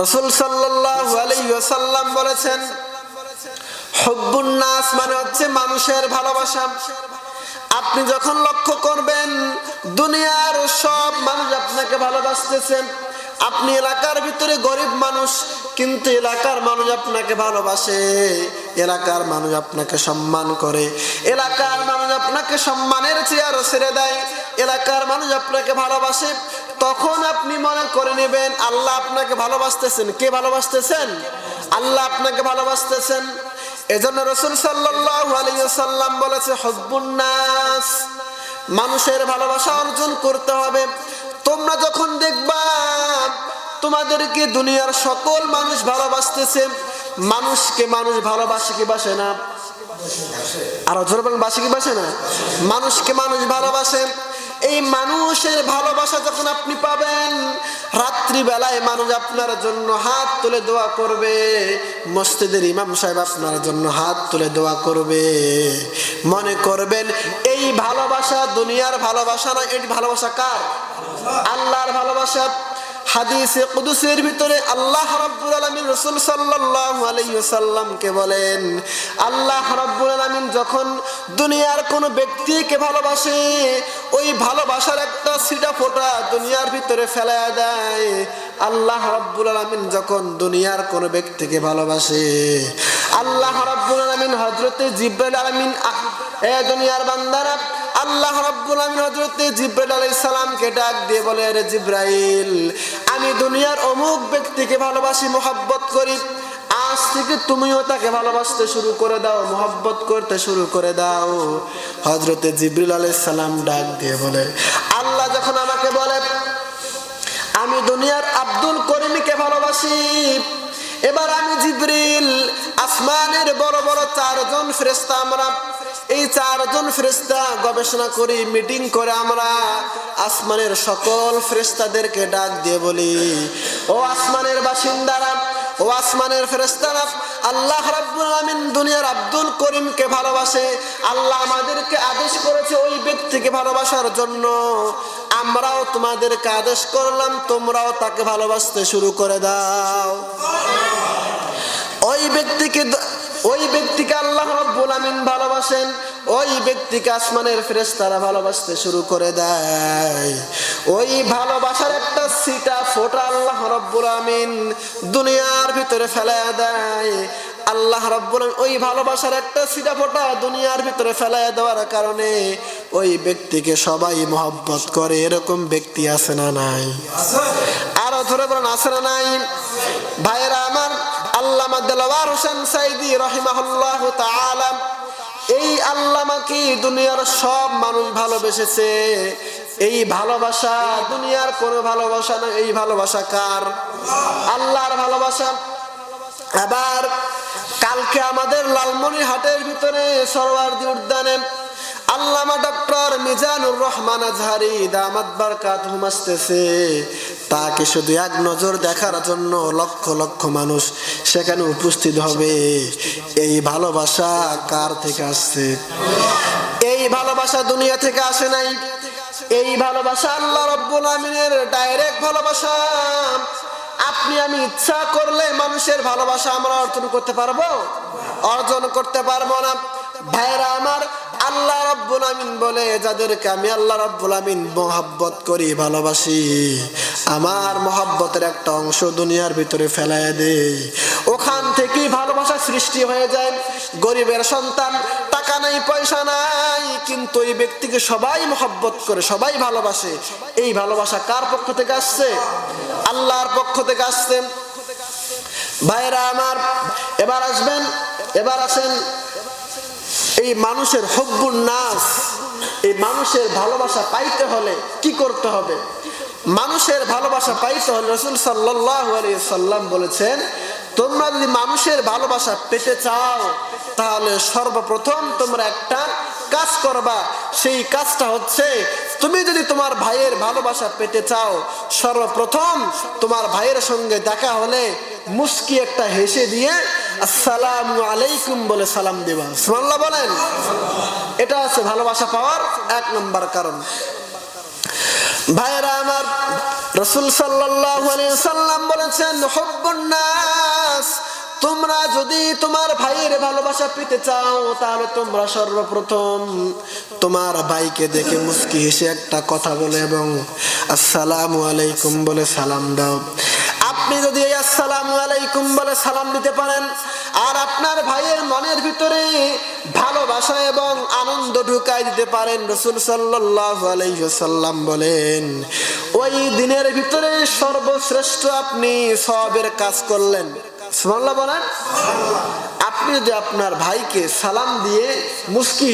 রসুল সাল্লাম বলেছেন, হব্বুন নাস মানে হচ্ছে মানুষের ভালোবাসা। আপনি যখন লক্ষ্য করবেন, দুনিয়ার সব মানুষ আপনাকে ভালোবাসতেছে আপনি এলাকার ভিতরে গরিব মানুষ, কিন্তু এলাকার মানুষ আপনাকে ভালোবাসে। এলাকার মানুষ আপনাকে সম্মান করে। এলাকার মানুষ আপনাকে সম্মানের চেয়ার ছেড়ে দেয়। এলাকার মানুষ আপনাকে ভালোবাসে। তখন আপনি মনে করে নেবেন, আল্লাহ আপনাকে ভালোবাসতেছেন। কে ভালোবাসতেছেন? আল্লাহ আপনাকে ভালোবাসতেছেন। এজন্য রসুল সাল্লাম বলেছে হব্বুন্নাস মানুষের ভালোবাসা অর্জন করতে হবে। তোমরা যখন দেখবা তোমাদেরকে দুনিয়ার সকল মানুষ ভালোবাসতেছে, মানুষকে মানুষ ভালোবাসে কি বাসে না? আর জোরে বলেন, বাসে কি বাসে না? মানুষকে মানুষ ভালোবাসে। এই মানুষের ভালোবাসা যখন আপনি পাবেন, রাত্রিবেলায় মানুষ আপনার জন্য হাত তুলে দোয়া করবে। মসজিদের ইমাম সাহেব আপনার জন্য হাত তুলে দোয়া করবে। মনে করবেন, এই ভালোবাসা দুনিয়ার ভালোবাসা না এটি ভালোবাসা কার? আল্লাহর ভালোবাসা। হাদিসে কুদুসের ভিতরে আল্লাহ রাব্বুল আলামিন রাসূল সাল্লাল্লাহু আলাইহি ওয়াসাল্লামকে বলেন, আল্লাহ রাব্বুল আলামিন যখন দুনিয়ার কোন ব্যক্তিকে ভালোবাসে, ওই ভালোবাসার একটা সিটা ফোঁটা দুনিয়ার ভিতরে ফেলায়া দেয়। আল্লাহ রাব্বুল আলামিন যখন দুনিয়ার কোন ব্যক্তিকে ভালোবাসে, আল্লাহ রাব্বুল আলামিন হযরতে জিব্রাইল আলামিন এ দুনিয়ার বান্দারা আল্লাহ রাব্বুল আলামিন হযরতে জিব্রাইল আলাইহিস সালামকে ডাক দিয়ে বলে রে জিব্রাইল, আমি দুনিয়ার অমুক ব্যক্তিকে ভালোবাসি, মোহাব্বত করি। আজ থেকে তুমিও তাকে ভালোবাসতে শুরু করে দাও, মোহাব্বত করতে শুরু করে দাও। হজরতে জিব্রিল আলাইহিস সালাম ডাক দিয়ে বলে, আল্লাহ যখন আমাকে বলে, আমি দুনিয়ার আব্দুল করিমকে ভালোবাসি, এবার আমি জিব্রিল আসমানের বড় বড় চারজন ফেরেস্তা আমরা এই চারজন ফেরেস্তা গবেষণা করি, মিটিং করে আমরা আসমানের সকল ফেরেস্তাদেরকে ডাক দিয়ে বলি, ও আসমানের বাসিন্দারা, ও আসমানের ফেরেস্তারা আল্লাহ রাব্বুল আলামিন দুনিয়ার আব্দুল করিমকে ভালোবাসে, আল্লাহ আমাদেরকে আদেশ করেছে ওই ব্যক্তিকে ভালোবাসার জন্য। আমরাও তোমাদেরকে আদেশ করলাম, তোমরাও তাকে ভালোবাসতে শুরু করে দাও। ওই ব্যক্তিকে ওই ব্যক্তিকে আল্লাহ রব্বুল আমিন ভালোবাসেন, ওই ব্যক্তিকে আসমানের ফেরেশতারা ভালোবাসতে শুরু করে দেয়। ওই ভালোবাসার একটা সিটা ফোটা আল্লাহ রব্বুল আমিন দুনিয়ার ভিতরে ফেলে দেয়। আল্লাহ রব্বুল ওই ভালোবাসার একটা সিটা ফোটা দুনিয়ার ভিতরে ফেলায় দেওয়ার কারণে ওই ব্যক্তিকে সবাই মহব্বত করে। এরকম ব্যক্তি আছে না নাই? আরও ধরে বলেন, আছে না নাই? ভাইয়েরা, আমার আল্লামা দেলাওয়ার হোসেন সাইদি রহিমাহুল্লাহ তাআলা, এই আল্লামাকে দুনিয়ার সব মানুষ ভালোবেসেছে? এই ভালোবাসা দুনিয়ার কোনো ভালোবাসা না এই ভালোবাসা কার? আল্লাহর ভালোবাসা। আবার কালকে আমাদের লালমনি হাটের ভিতরে সরওয়ার্দি উদ্যানে আল্লামা ডক্টর মিজানুর রহমান আজহারি দামাত বারকাত হুমাসতেছে তাকে শুধু এক নজর দেখার জন্য লক্ষ লক্ষ মানুষ সেখানে উপস্থিত হবে। এই ভালোবাসা কার থেকে আসছে? এই ভালোবাসা দুনিয়া থেকে আসে নাই। এই ভালোবাসা আল্লাহ রব্বুল আমিনের ডাইরেক্ট ভালোবাসা। আপনি আমি ইচ্ছা করলে মানুষের ভালোবাসা আমরা অর্জন করতে পারব? অর্জন করতে পারব না। ভাইরা আমার, আল্লাহ রব্বুল আমিন বলে, যাদেরকে আমি আল্লাহ রব্বুল আমিন মোহাব্বত করি, ভালোবাসি। আমার মোহাব্বতের একটা অংশ দুনিয়ার ভিতরে ফেলাই দেই ওখান থেকেই ভালোবাসা সৃষ্টি হয়ে যায়। গরিবের সন্তান, টাকা নাই, পয়সা নাই, কিন্তু এই ব্যক্তিকে সবাই মোহাব্বত করে, সবাই ভালোবাসে। এই ভালোবাসা কার পক্ষ থেকে আসছে? আল্লাহর পক্ষ থেকে আসছে। ভাইরা আমার, এবার আসবেন, এবার আসেন। এই মানুষের হব্বুর নাচ এই মানুষের ভালোবাসা পাইতে হলে কি করতে হবে? মানুষের ভালোবাসা পাইতে হলে রসুল সাল্লাহ সাল্লাম বলেছেন, তোমরা যদি মানুষের ভালোবাসা পেতে চাও, তাহলে সর্বপ্রথম তোমরা একটা কাজ করবা। সেই কাজটা হচ্ছে, তুমি যদি তোমার ভাইয়ের ভালোবাসা পেতে চাও, সর্বপ্রথম তোমার ভাইয়ের সঙ্গে দেখা হলে মুস্কি একটা হেসে দিয়ে আসসালামু আলাইকুম বলে সালাম দেবা। সুমাল্লাহ বলেন। এটা আছে ভালোবাসা পাওয়ার এক নম্বর কারণ। ভাইয়েরা আমার রসুল সাল্লাম বলেছেন নাস, তোমরা যদি তোমার ভাইয়ের ভালোবাসা পেতে চাও, তাহলে তোমরা সর্বপ্রথম তোমার ভাইকে দেখে মুস্কি হেসে একটা কথা বলে এবং আসসালামু আলাইকুম বলে সালাম দাও। আপনি যদি এই আসসালামু আলাইকুম বলে সালাম দিতে পারেন, আর আপনার ভাইয়ের মনের ভিতরে ভালোবাসা এবং আনন্দ ঢুকাই দিতে পারেন, রসুল সাল্লাম বলেন, ওই দিনের ভিতরে সর্বশ্রেষ্ঠ আপনি সবের কাজ করলেন। বলেন? আপনি যদি আপনার ভাইকে সালাম দিয়ে মুস্কি